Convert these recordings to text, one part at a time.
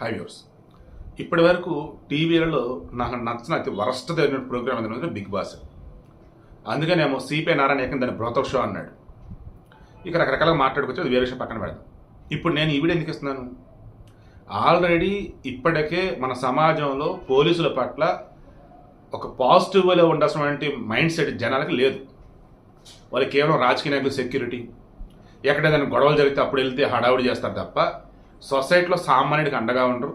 High viewers ఇప్పటి వరకు టీవీలలో నాకు నచ్చిన అతి వరస్ట్ అయిన ప్రోగ్రామ్ ఏదైనా బిగ్ బాస్. అందుకనేమో సిపిఐ నారాయణ ఏకం దాన్ని బ్రోతక్ షో అన్నాడు. ఇక రకరకాలుగా మాట్లాడుకొచ్చి అది వేరే విషయం పక్కన పెడదాం. ఇప్పుడు నేను ఈ వీడియో ఎందుకు ఇస్తున్నాను? ఆల్రెడీ ఇప్పటికే మన సమాజంలో పోలీసుల పట్ల ఒక పాజిటివ్లో ఉండాల్సినటువంటి మైండ్ సెట్ జనాలకి లేదు. వాళ్ళు కేవలం రాజకీయ నాయకులు సెక్యూరిటీ ఎక్కడేదైనా గొడవలు జరిగితే అప్పుడు వెళ్తే హడావుడి చేస్తారు తప్ప సొసైటీలో సామాన్యుడికి అండగా ఉండరు.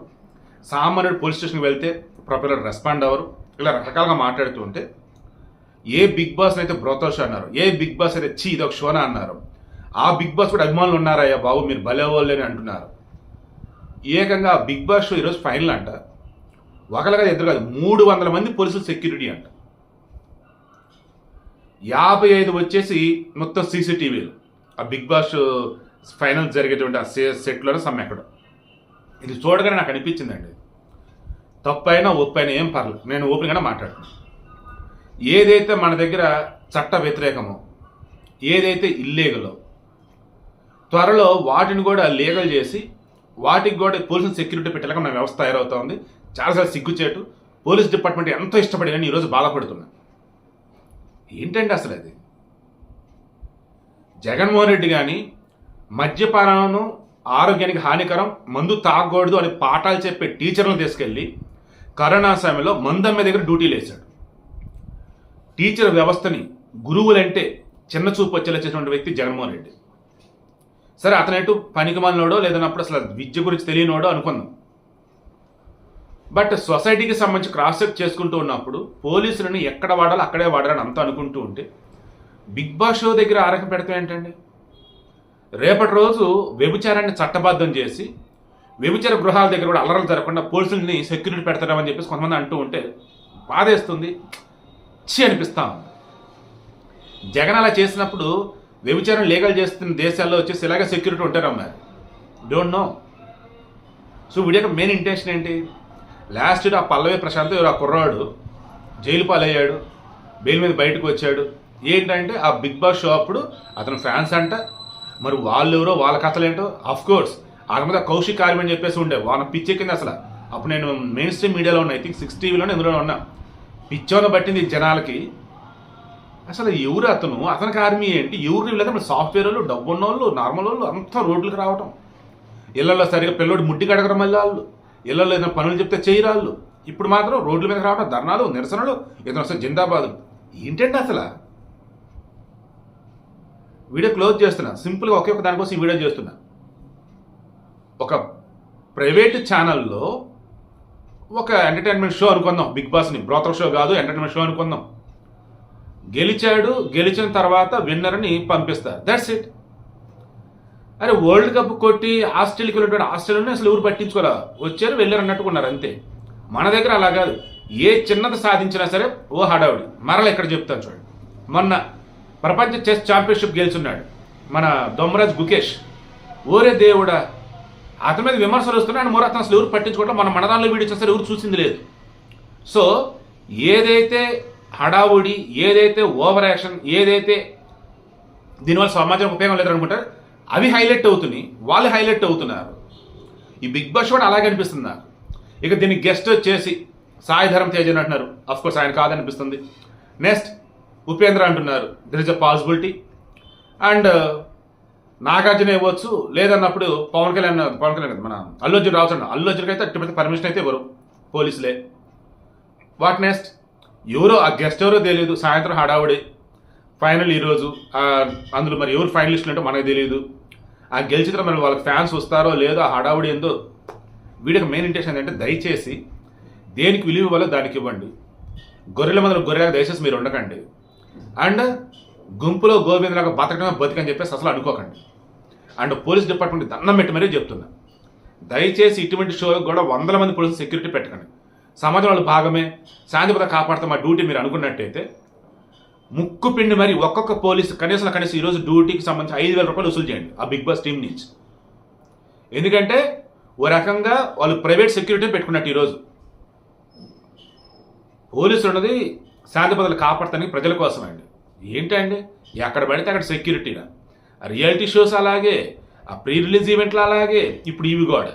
సామాన్యుడు పోలీస్ స్టేషన్కి వెళ్తే ప్రపేర్ రెస్పాండ్ అవ్వరు. ఇలా రకరకాలుగా మాట్లాడుతూ ఉంటే ఏ బిగ్ బాస్ అయితే బ్రోతోష అన్నారు ఏ బిగ్ బాస్ అయితే చీ ఇది ఒక షోనా అన్నారు ఆ బిగ్ బాస్ కూడా అభిమానులు ఉన్నారయ్యా బాబు మీరు భలే వాళ్ళు అని అంటున్నారు. ఏకంగా ఆ బిగ్ బాస్ షో ఈరోజు ఫైనల్ అంట. ఒకరు కాదు ఇద్దరు కాదు మూడు వందల మంది పోలీసులు సెక్యూరిటీ అంట. యాభై ఐదు వచ్చేసి మొత్తం సీసీటీవీలు. ఆ బిగ్ బాస్ ఫైనల్ జరిగేటువంటి ఆ సే సెట్లోనే ఎక్కడ. ఇది చూడగానే నాకు అనిపించిందండి. తప్పైనా ఒప్పైనా ఏం పర్లేదు నేను ఓపెన్గానే మాట్లాడుతాను ఏదైతే మన దగ్గర చట్ట వ్యతిరేకమో ఏదైతే ఇల్లీగలో త్వరలో వాటిని కూడా లీగల్ చేసి వాటికి కూడా పోలీసులు సెక్యూరిటీ పెట్టలేక మన వ్యవస్థ తయారవుతా ఉంది. చాలాసార్లు సిగ్గుచేటు పోలీస్ డిపార్ట్మెంట్ ఎంతో ఇష్టపడి నేను ఈరోజు బాధపడుతున్నా. ఏంటండి అసలు అది? జగన్మోహన్ రెడ్డి కానీ మద్యపానం ఆరోగ్యానికి హానికరం మందు తాగకూడదు అని పాఠాలు చెప్పే టీచర్లను తీసుకెళ్ళి కరోనా సమయంలో మందమ్మ దగ్గర డ్యూటీలు వేశాడు టీచర్ వ్యవస్థని గురువులంటే చిన్న చూపు వచ్చేలా చేసినటువంటి వ్యక్తి జగన్మోహన్ రెడ్డి. సరే అతనేటు పనికిమాలినోడో లేదన్నప్పుడు అసలు విద్య గురించి తెలియనోడో అనుకుందాం బట్ సొసైటీకి సంబంధించి క్రాస్ చెక్ చేసుకుంటూ ఉన్నప్పుడు పోలీసులను ఎక్కడ వాడాలో అక్కడే వాడాలని అంతా అనుకుంటూ ఉంటే బిగ్ బాస్ షో దగ్గర ఆరకం పెడతాం ఏంటండి రేపటి రోజు వ్యభిచారాన్ని చట్టబద్ధం చేసి వ్యభిచార గృహాల దగ్గర కూడా అల్లరలు జరగకుండా పోలీసుల్ని సెక్యూరిటీ పెడతారని చెప్పేసి కొంతమంది అంటూ ఉంటే బాధేస్తుంది. చి అనిపిస్తా ఉంది. జగన్ అలా చేసినప్పుడు వ్యభిచారం లీగల్ చేస్తున్న దేశాల్లో వచ్చేసి ఇలాగే సెక్యూరిటీ ఉంటారమ్మా. డోంట్ నో సో వీడి యొక్క మెయిన్ ఇంటెన్షన్ ఏంటి లాస్ట్ ఆ పల్లవి ప్రశాంత్ ఆ కుర్రాడు. జైలు పాలయ్యాడు. బెయిల్ మీద బయటకు వచ్చాడు. ఏంటంటే ఆ బిగ్ బాస్ షో అప్పుడు అతను ఫ్యాన్స్ అంట మరి వాళ్ళు ఎవరో వాళ్ళ కథలు ఏంటో అఫ్ కోర్స్ మీద కౌశిక్ ఆర్మీ అని చెప్పేసి ఉండే. వాళ్ళ పిచ్చెక్కింది అసలు. అప్పుడు నేను మెయిన్ స్ట్రీమ్ మీడియాలో ఉన్నా. ఐ థింక్ సిక్స్ టీవీలోనే ఎందులో ఉన్నా. పిచ్చోన పట్టింది జనాలకి. అసలు ఎవరు అతను? అతనికి ఆర్మీ ఏంటి? ఎవరు లేదా సాఫ్ట్వేర్ వాళ్ళు డబ్బు ఉన్న వాళ్ళు నార్మల్ వాళ్ళు అంతా రోడ్లకు రావటం. ఇళ్ళలో సరిగా పిల్లోడు ముట్టి కడగడం మళ్ళీ వాళ్ళు. ఇళ్ళలో ఏదైనా పనులు చెప్తే చేయరాళ్ళు ఇప్పుడు మాత్రం రోడ్ల మీద రావడం ధర్నాలు నిరసనలు. ఇతను అసలు జిందాబాదు. ఏంటండి అసలు? వీడియో క్లోజ్ చేస్తున్నా. సింపుల్గా ఒకే ఒక దానికోసం వీడియో చేస్తున్నా. ఒక ప్రైవేట్ ఛానల్లో ఒక ఎంటర్టైన్మెంట్ షో అనుకుందాం. బిగ్ బాస్ని బ్రోతర్ షో కాదు ఎంటర్టైన్మెంట్ షో అనుకుందాం. గెలిచాడు గెలిచిన తర్వాత విన్నర్ని పంపిస్తారు. దట్స్ ఇట్ అరే వరల్డ్ కప్ కొట్టి ఆస్ట్రేలియాకి వెళ్ళినటువంటి ఆస్ట్రేలియాని అసలు ఎవరు పట్టించుకోరా? వచ్చారు వెళ్ళారు అన్నట్టుకున్నారు అంతే. మన దగ్గర అలా కాదు. ఏ చిన్నది సాధించినా సరే ఓ హడావుడి. మరల ఇక్కడ చెప్తాను చూడండి. మొన్న ప్రపంచ చెస్ ఛాంపియన్షిప్ గెలుచున్నాడు. మన దొమ్మరాజ్ గుకేష్ ఓరే దేవుడా అతని మీద విమర్శలు వస్తున్నాయి అండ్ మరో అసలు ఎవరు పట్టించుకోవటం మన మనదానిలో వీడియో చేస్తారు ఎవరు చూసింది లేదు. సో ఏదైతే హడావుడి ఏదైతే ఓవర్ యాక్షన్ ఏదైతే దీనివల్ల సమాజానికి ఉపయోగం లేదనుకుంటారు అవి హైలైట్ అవుతున్నాయి. వాళ్ళు హైలైట్ అవుతున్నారు. ఈ బిగ్ బాస్ కూడా అలాగే అనిపిస్తుంది? నాకు ఇక దీనికి గెస్ట్ వచ్చేసి సాయిధరం తేజ్ అని అంటున్నారు అఫ్కోర్స్ ఆయన కాదనిపిస్తుంది. నెక్స్ట్ ఉపేంద్ర అంటున్నారు. There is a possibility and Nagarjuna ఇవ్వచ్చు. లేదన్నప్పుడు పవన్ కళ్యాణ్ పవన్ కళ్యాణ్ మన అల్లు అర్జున్ రావచ్చు అన్న అల్లు అర్జున్కి అయితే అట్టి పర్మిషన్ అయితే ఇవ్వరు పోలీసులే. వాట్ నెక్స్ట్ ఎవరో ఆ గెస్ట్ ఎవరో తెలియదు సాయంత్రం హడావుడి. ఫైనల్ ఈరోజు అందులో మరి ఎవరు ఫైనలిస్టులు అంటే మనకు తెలియదు ఆ గెలిచిన మరి వాళ్ళకి ఫ్యాన్స్ వస్తారో లేదో ఆ హడావుడి ఏందో వీడికి మెయిన్ ఇంటెన్షన్ ఏంటంటే దయచేసి దేనికి విలువ ఇవ్వాలో దానికి ఇవ్వండి. గొర్రెల మందులు గొర్రెలకు దయచేసి మీరు ఉండకండి. అండ్ గుంపులో గోవిందలాగా బతకడమే బతికని చెప్పేసి అసలు అనుకోకండి. అండ్ పోలీస్ డిపార్ట్మెంట్ దండం పెట్టి మరీ చెప్తున్నా. దయచేసి ఇటువంటి షోలకు కూడా వందల మంది పోలీసులు సెక్యూరిటీ పెట్టకండి. సమాజంలో భాగమే. శాంతి భద్రత కాపాడుతాం మా డ్యూటీ మీరు అనుకున్నట్టయితే ముక్కు పిండి మరి ఒక్కొక్క పోలీసు కనీసం కనీసం ఈరోజు డ్యూటీకి సంబంధించి ఐదు వేల రూపాయలు వసూలు చేయండి ఆ బిగ్ బాస్ టీం నుంచి. ఎందుకంటే ఓ రకంగా వాళ్ళు ప్రైవేట్ సెక్యూరిటీ పెట్టుకున్నట్టు ఈరోజు. పోలీసులు ఉన్నది శాంతి భద్రతలు కాపాడటానికి ప్రజల కోసం అండి ఏంటండి? ఎక్కడ పడితే అక్కడ సెక్యూరిటీగా రియాలిటీ షోస్ అలాగే ఆ ప్రీ రిలీజ్ ఈవెంట్లు అలాగే ఇప్పుడు ఇవి కూడా.